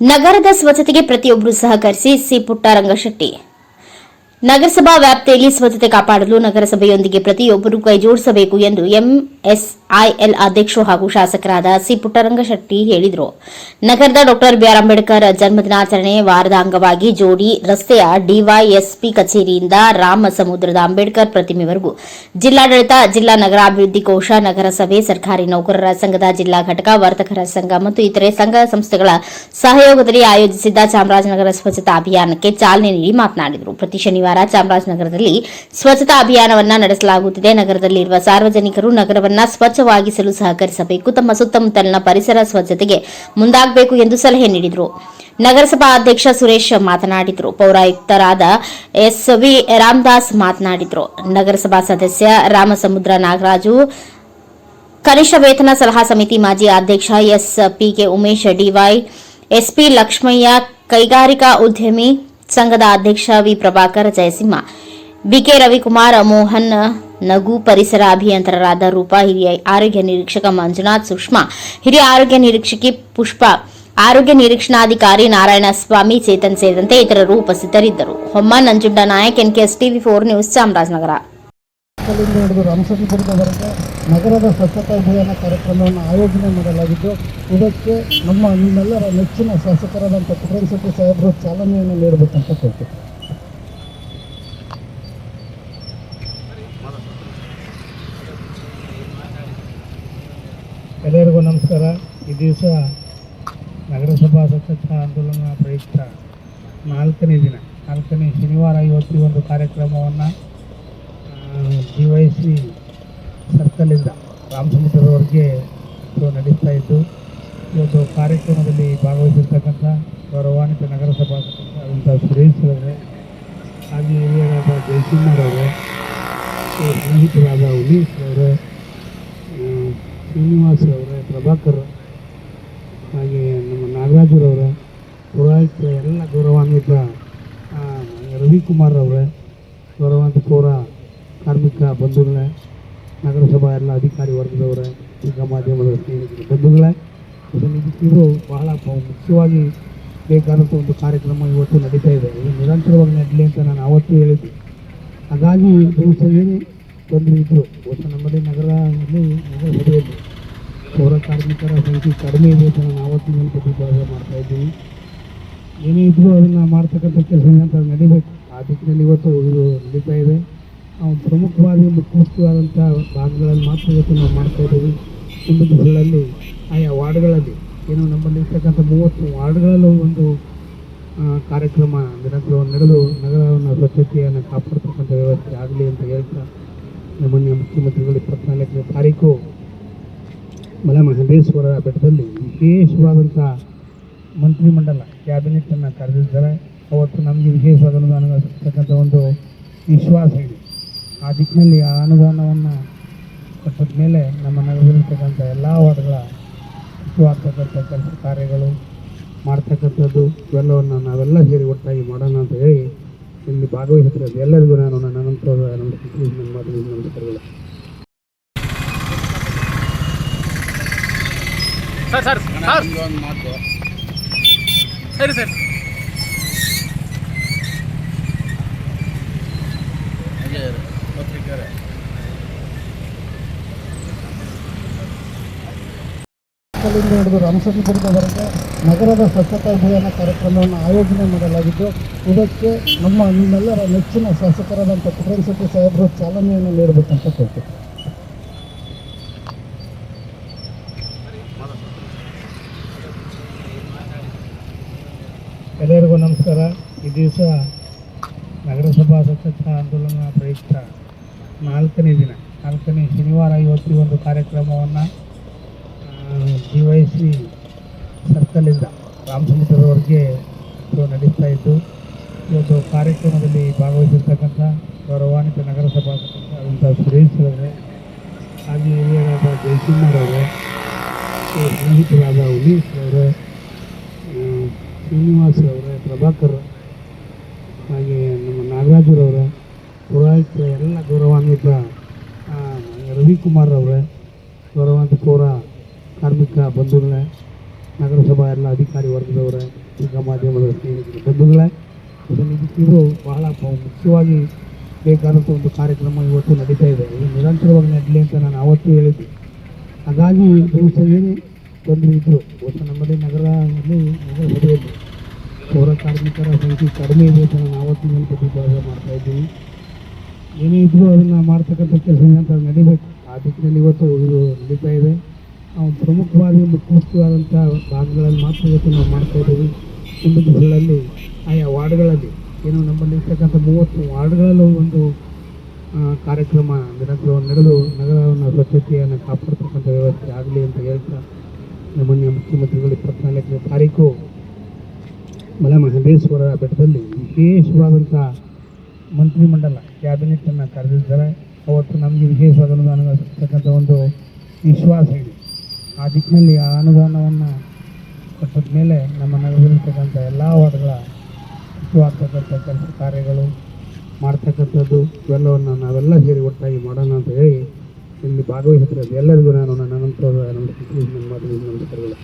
ನಗರದ ಸ್ವಚ್ಛತೆಗೆ ಪ್ರತಿಯೊಬ್ಬರು ಸಹಕರಿಸಿ ಸಿ ಪುಟ್ಟರಂಗಶೆಟ್ಟಿ ನಗರಸಭಾ ವ್ಯಾಪ್ತಿಯಲ್ಲಿ ಸ್ವಚ್ಛತೆ ಕಾಪಾಡಲು ನಗರಸಭೆಯೊಂದಿಗೆ ಪ್ರತಿಯೊಬ್ಬರು ಕೈಜೋಡಿಸಬೇಕು ಎಂದು ಎಂಎಸ್ಐಎಲ್ ಅಧ್ಯಕ್ಷರು ಹಾಗೂ ಶಾಸಕರಾದ ಸಿ ಪುಟ್ಟರಂಗಶೆಟ್ಟಿ ಹೇಳಿದರು. ನಗರದ ಡಾ. ಬಿಆರ್ ಅಂಬೇಡ್ಕರ್ ಜನ್ಮದಿನಾಚರಣೆ ವಾರದ ಅಂಗವಾಗಿ ಜೋಡಿ ರಸ್ತೆಯ ಡಿವೈಎಸ್ಪಿ ಕಚೇರಿಯಿಂದ ರಾಮ ಸಮುದ್ರದ ಅಂಬೇಡ್ಕರ್ ಪ್ರತಿಮೆವರೆಗೂ ಜಿಲ್ಲಾಡಳಿತ, ಜಿಲ್ಲಾ ನಗರಾಭಿವೃದ್ಧಿ ಕೋಶ, ನಗರಸಭೆ, ಸರ್ಕಾರಿ ನೌಕರರ ಸಂಘದ ಜಿಲ್ಲಾ ಘಟಕ, ವರ್ತಕರ ಸಂಘ ಮತ್ತು ಇತರೆ ಸಂಘ ಸಂಸ್ಥೆಗಳ ಸಹಯೋಗದಲ್ಲಿ ಆಯೋಜಿಸಿದ್ದ ಚಾಮರಾಜನಗರ ಸ್ವಚ್ಛತಾ ಅಭಿಯಾನಕ್ಕೆ ಚಾಲನೆ ನೀಡಿ ಮಾತನಾಡಿದರು. ಪ್ರತಿ ಶನಿವಾರ ಚಾಮರಾಜನಗರದಲ್ಲಿ ಸ್ವಚ್ಛತಾ ಅಭಿಯಾನವನ್ನ ನಡೆಸಲಾಗುತ್ತಿದೆ. ನಗರದಲ್ಲಿರುವ ಸಾರ್ವಜನಿಕರು ನಗರವನ್ನ ಸ್ವಚ್ಛವಾಗಿಸಲು ಸಹಕರಿಸಬೇಕು. ತಮ್ಮ ಸುತ್ತಮುತ್ತಲಿನ ಪರಿಸರ ಸ್ವಚ್ಛತೆಗೆ ಮುಂದಾಗಬೇಕು ಎಂದು ಸಲಹೆ ನೀಡಿದರು. ನಗರಸಭಾ ಅಧ್ಯಕ್ಷ ಸುರೇಶ್ ಮಾತನಾಡಿದರು. ಪೌರಾಯುಕ್ತರಾದ ಎಸ್ ವಿ ರಾಮದಾಸ್ ಮಾತನಾಡಿದರು. ನಗರಸಭಾ ಸದಸ್ಯ ರಾಮಸಮುದ್ರ ನಾಗರಾಜು, ಕನಿಷ್ಠ ವೇತನ ಸಲಹಾ ಸಮಿತಿ ಮಾಜಿ ಅಧ್ಯಕ್ಷ S PK Umesh DY SP Lakshmaiah, ಕೈಗಾರಿಕಾ ಉದ್ಯಮಿ ಸಂಘದ ಅಧ್ಯಕ್ಷ ವಿ ಪ್ರಭಾಕರ್ ಜಯಸಿಂಹ, ಬಿಕೆ ರವಿಕುಮಾರ್, ಮೋಹನ್ ನಗು ಪರಿಸರ ಅಭಿಯಂತರರಾದ ರೂಪಾ, ಹಿರಿಯ ಆರೋಗ್ಯ ನಿರೀಕ್ಷಕ ಮಂಜುನಾಥ್ ಸುಷ್ಮಾ, ಹಿರಿಯ ಆರೋಗ್ಯ ನಿರೀಕ್ಷಕಿ ಪುಷ್ಪ, ಆರೋಗ್ಯ ನಿರೀಕ್ಷಣಾಧಿಕಾರಿ ನಾರಾಯಣಸ್ವಾಮಿ ಚೇತನ್ ಸೇರಿದಂತೆ ಇತರರು ಉಪಸ್ಥಿತರಿದ್ದರು. Homma Nanjunda Nayak NKS TV four news Chamarajanagar. ಮಕ್ಕಳಿಂದ ಹಿಡಿದು ರಾಮಸಂದ್ರದವರೆಗೆ ನಗರದ ಸ್ವಚ್ಛತಾ ಅಭಿಯಾನ ಕಾರ್ಯಕ್ರಮವನ್ನು ಆಯೋಜನೆ ಮಾಡಲಾಗಿದ್ದು, ಇದಕ್ಕೆ ನಮ್ಮ ನಿಮ್ಮೆಲ್ಲರ ನೆಚ್ಚಿನ ಶಾಸಕರಾದಂಥ ಪುಟ್ರೇನ್ ಶೆಟ್ಟಿ ಸಾಹೇಬರು ಚಾಲನೆಯನ್ನು ನೀಡಬೇಕಂತ ಕೇಳ್ತೀವಿ ಎಲ್ಲರಿಗೂ ನಮಸ್ಕಾರ. ಈ ದಿವಸ ನಗರಸಭಾ ಸ್ವಚ್ಛತಾ ಆಂದೋಲನ ಪ್ರಯುಕ್ತ ನಾಲ್ಕನೇ ದಿನ, ನಾಲ್ಕನೇ ಶನಿವಾರ ಇವತ್ತಿ ಒಂದು ಕಾರ್ಯಕ್ರಮವನ್ನು ಡಿ ವೈ ಸಿ ಸರ್ಕಲಿಂದ ರಾಮಸಮುದ್ರದವರೆಗೆ ನಡೀತಾ ಇದ್ದು, ಇವತ್ತು ಕಾರ್ಯಕ್ರಮದಲ್ಲಿ ಭಾಗವಹಿಸಿರ್ತಕ್ಕಂಥ ಗೌರವಾನ್ವಿತ ನಗರಸಭಾ ಸದಸ್ಯರಾದಂಥ ಸುರೇಶ್ ಅವರೇ, ಹಾಗೆ ಹಿರಿಯರಾದ ಜಯಸಿಂಹರವರು ಸ್ನೇಹಿತರಾದ ಉಮೇಶ್ ಅವರೇ ಶ್ರೀನಿವಾಸ್ ಅವರೇ, ಪ್ರಭಾಕರ್ ಹಾಗೆ ನಮ್ಮ ನಾಗರಾಜರವರ ಪುರಾಯಿತ ಎಲ್ಲ ಗೌರವಾನ್ವಿತ ರವಿಕುಮಾರ್ ಅವರೇ, ಗೌರವಾನ್ವಿತ ಪೌರ ಕಾರ್ಮಿಕ ಬಂಧುಗಳೇ, ನಗರಸಭಾ ಎಲ್ಲ ಅಧಿಕಾರಿ ವರ್ಗದವರೇ ಈಗ ಮಾಧ್ಯಮದ ಬಂಧುಗಳೇ ಇದು ಬಹಳ ಮುಖ್ಯವಾಗಿ ಬೇಕಾದಂಥ ಒಂದು ಕಾರ್ಯಕ್ರಮ ಇವತ್ತು ನಡೀತಾ ಇದೆ. ಇದು ನಿರಂತರವಾಗಿ ನಡಲಿ ಅಂತ ನಾನು ಆವತ್ತು ಹೇಳಿದ್ದೆ. ಹಾಗಾಗಿ ಏನು ತೊಂದರೆ ಇದ್ದರು ಇವತ್ತು ನಮ್ಮಲ್ಲಿ ನಗರದಲ್ಲಿ ನಗರಸಭೆಯಲ್ಲಿ ಪೌರ ಕಾರ್ಮಿಕರ ಸಂಖ್ಯೆ ಕಡಿಮೆ ಇದೆ ಅಂತ ನಾನು ಆವತ್ತಿನ ಪ್ರತಿಪಾದನೆ ಮಾಡ್ತಾ ಇದ್ದೀನಿ. ಏನೇ ಇದ್ದರೂ ಅದನ್ನು ಮಾಡ್ತಕ್ಕಂಥ ಕೆಲಸ ನಡೀಬೇಕು. ಆ ದಿಕ್ಕಿನಲ್ಲಿ ಇವತ್ತು ಇದು ನಡೀತಾ ಇದೆ. ಪ್ರಮುಖವಾಗಿ ಮುಖ್ಯವಾದಂಥ ಭಾಗಗಳಲ್ಲಿ ಮಾತ್ರ ಇವತ್ತು ನಾವು ಮಾಡ್ತಾ ಇದ್ದೀವಿ. ಮುಂದಿನ ಆಯಾ ವಾರ್ಡ್ಗಳಲ್ಲಿ, ಏನು ನಮ್ಮಲ್ಲಿ ಇರ್ತಕ್ಕಂಥ ಮೂವತ್ತು ವಾರ್ಡ್ಗಳಲ್ಲೂ ಒಂದು ಕಾರ್ಯಕ್ರಮ ನಿರಂತರವಾಗಿ ನಡೆದು ನಗರವನ್ನು ಸ್ವಚ್ಛತೆಯನ್ನು ಕಾಪಾಡ್ತಕ್ಕಂಥ ವ್ಯವಸ್ಥೆ ಆಗಲಿ ಅಂತ ಹೇಳ್ತಾ ನಮ್ಮನ್ನೇ ಮುಖ್ಯಮಂತ್ರಿಗಳು ಇಪ್ಪತ್ನಾಲ್ಕನೇ ತಾರೀಕು ಮಲೆಮಹದೇಶ್ವರ ಬೆಟ್ಟದಲ್ಲಿ ವಿಶೇಷವಾದಂಥ ಮಂತ್ರಿಮಂಡಲ, ಕ್ಯಾಬಿನೆಟನ್ನು ಕರೆದಿದ್ದಾರೆ. ಅವತ್ತು ನಮಗೆ ವಿಶೇಷವಾದ ಅನುದಾನ ಸಿಗ್ತಕ್ಕಂಥ ಒಂದು ವಿಶ್ವಾಸ ಇದೆ. ಆ ದಿಕ್ಕಿನಲ್ಲಿ ಆ ಅನುದಾನವನ್ನು ಕೊಟ್ಟದ ಮೇಲೆ ನಮ್ಮ ನಗರದಲ್ಲಿರ್ತಕ್ಕಂಥ ಎಲ್ಲ ವಾರ್ಡ್ಗಳ ಮುಖ್ಯವಾಗ್ತಕ್ಕಂಥ ಕೆಲಸ ಕಾರ್ಯಗಳು ಮಾಡ್ತಕ್ಕಂಥದ್ದು ಇವೆಲ್ಲವನ್ನು ನಾವೆಲ್ಲ ಸೇರಿ ಒಟ್ಟಾಗಿ ಮಾಡೋಣ ಅಂತ ಹೇಳಿ ಇಲ್ಲಿ ಭಾಗವಹಿಸಿದ್ರೆ ಎಲ್ಲರಿಗೂ ನಾನು ನನ್ನ ನಂತರ ನಮ್ಮ ನನ್ನ ಮಾತು ನಮಸ್ಕಾರಗಳು ಸರ್ ಸರ್. ಸರ್ ಸರಿ. ಮಕ್ಕಳಿಂದ ಹಿಡಿದು ರಂಸಪುರದವರೆಗೆ ನಗರದ ಸ್ವಚ್ಛತಾ ಅಭಿಯಾನ ಕಾರ್ಯಕ್ರಮವನ್ನು ಆಯೋಜನೆ ಮಾಡಲಾಗಿದ್ದು, ಇದಕ್ಕೆ ನಮ್ಮ ನಿಮ್ಮೆಲ್ಲರ ನೆಚ್ಚಿನ ಶಾಸಕರಾದಂಥ ಕಿರಣ್ ಶೆಟ್ಟಿ ಸಾಹೇಬರು ಚಾಲನೆಯನ್ನು ನೀಡಬೇಕಂತ ಕೇಳ್ತೀವಿ ಎಲ್ಲರಿಗೂ ನಮಸ್ಕಾರ. ಈ ದಿವಸ ನಗರಸಭಾ ಸ್ವಚ್ಛತಾ ಆಂದೋಲನ ಪ್ರಯುಕ್ತ ನಾಲ್ಕನೇ ದಿನ, ನಾಲ್ಕನೇ ಶನಿವಾರ ಇವತ್ತು ಒಂದು ಕಾರ್ಯಕ್ರಮವನ್ನು ಡಿ ವೈ ಸಿ ಸರ್ಕಲಿಂದ ರಾಮಸಮುದ್ರದವರೆಗೆ ನಡೀತಾ ಇದ್ದು ಇವತ್ತು ಕಾರ್ಯಕ್ರಮದಲ್ಲಿ ಭಾಗವಹಿಸಿರ್ತಕ್ಕಂಥ ಗೌರವಾನ್ವಿತ ನಗರಸಭಾ ಸದಸ್ಯರಾದಂಥ ಸುರೇಶ್ ಹಾಗೆ ಹಿರಿಯರಾದ ಜಯಸಿಂಹರವರೇ ಸ್ನೇಹಿತರಾದ ಉಮೇಶ್ ಅವರೇ ಶ್ರೀನಿವಾಸ್ ಅವರೇ ಪ್ರಭಾಕರ್ ಹಾಗೆ ನಮ್ಮ ನಾಗರಾಜರವರ ಪುರಾಯಿತ ಎಲ್ಲ ಗೌರವಾನ್ವಿತ ರವಿಕುಮಾರ್ ಅವರೇ ಗೌರವಾನ್ವಿತ ಪೌರ ಕಾರ್ಮಿಕ ಬಂಧುಗಳೇ, ನಗರಸಭಾ ಎಲ್ಲ ಅಧಿಕಾರಿ ವರ್ಗದವರ, ಈಗ ಮಾಧ್ಯಮದ ಸ್ನೇಹಿತರು, ಬಂಧುಗಳೇ ಇದನ್ನು ಇದು ಬಹಳ ಮುಖ್ಯವಾಗಿ ಬೇಕಾದಂಥ ಒಂದು ಕಾರ್ಯಕ್ರಮ ಇವತ್ತು ನಡೀತಾ ಇದೆ. ಇದು ನಿರಂತರವಾಗಿ ನಡಲಿ ಅಂತ ನಾನು ಆವತ್ತೂ ಹೇಳಿದ್ದೆ. ಹಾಗಾಗಿ ದಿವಸ ಏನು ತೊಂದರೆ ಇದ್ದರು ಇವತ್ತು ನಮ್ಮಲ್ಲಿ ನಗರದಲ್ಲಿ ನಗರಸಭೆಯಲ್ಲಿ ಪೌರ ಕಾರ್ಮಿಕರ ಸಂಖ್ಯೆ ಕಡಿಮೆ ಇದೆ ಅಂತ ನಾನು ಆವತ್ತಿನ ಪ್ರತಿಪಾದನೆ ಮಾಡ್ತಾ ಇದ್ದೀನಿ. ಏನೇ ಇದ್ದರೂ ಅದನ್ನು ಮಾಡ್ತಕ್ಕಂಥ ಕೆಲಸ ನಡಿಬೇಕು. ಆ ದಿಕ್ಕಿನಲ್ಲಿ ಇವತ್ತು ಇದು ನಡೀತಾ ಇದೆ. ನಾವು ಪ್ರಮುಖವಾಗಿ ಒಂದು ಮುಖ್ಯವಾದಂಥ ಭಾಗಗಳಲ್ಲಿ ಮಾತ್ರ ಇವತ್ತು ನಾವು ಮಾಡ್ತಾ ಇದ್ದೀವಿ. ಮುಂದಿನ ಆಯಾ ವಾರ್ಡ್ಗಳಲ್ಲಿ ಏನು ನಮ್ಮಲ್ಲಿ ಇರ್ತಕ್ಕಂಥ ಮೂವತ್ತು ವಾರ್ಡ್ಗಳಲ್ಲೂ ಒಂದು ಆ, ಕಾರ್ಯಕ್ರಮ ನಿರಂತರವಾಗಿ ನಡೆದು ನಗರವನ್ನು ಸ್ವಚ್ಛತೆಯನ್ನು ಕಾಪಾಡ್ತಕ್ಕಂಥ ವ್ಯವಸ್ಥೆ ಆಗಲಿ ಅಂತ ಹೇಳ್ತಾ ನಮ್ಮನ್ನ ಮುಖ್ಯಮಂತ್ರಿಗಳು ಇಪ್ಪತ್ನಾಲ್ಕನೇ ತಾರೀಕು ಮಲೆಮಹದೇಶ್ವರ ಬೆಟ್ಟದಲ್ಲಿ ವಿಶೇಷವಾದಂಥ ಮಂತ್ರಿಮಂಡಲ ಕ್ಯಾಬಿನೆಟನ್ನು ಕರೆದಿದ್ದಾರೆ. ಅವತ್ತು ನಮಗೆ ವಿಶೇಷವಾದ ಅನುದಾನ ಸಿಗ್ತಕ್ಕಂಥ ಒಂದು ವಿಶ್ವಾಸ ಇದೆ. ಆ ದಿಕ್ಕಿನಲ್ಲಿ ಆ ಅನುದಾನವನ್ನು ಕೊಟ್ಟದ ಮೇಲೆ ನಮ್ಮ ನಗರದಲ್ಲಿರ್ತಕ್ಕಂಥ ಎಲ್ಲ ವಾರ್ಡ್ಗಳ ಮುಖ್ಯವಾಗ್ತಕ್ಕಂಥ ಕೆಲಸ ಕಾರ್ಯಗಳು ಮಾಡ್ತಕ್ಕಂಥದ್ದು ಇವೆಲ್ಲವನ್ನು ನಾವೆಲ್ಲ ಸೇರಿ ಒಟ್ಟಾಗಿ ಮಾಡೋಣ ಅಂತ ಹೇಳಿ ಇಲ್ಲಿ ಭಾಗವಹಿಸಿದ ಎಲ್ಲರಿಗೂ ನಾನು ನನ್ನ ನಂತರ ನಮ್ಮ ನಮಸ್ಕಾರಗಳು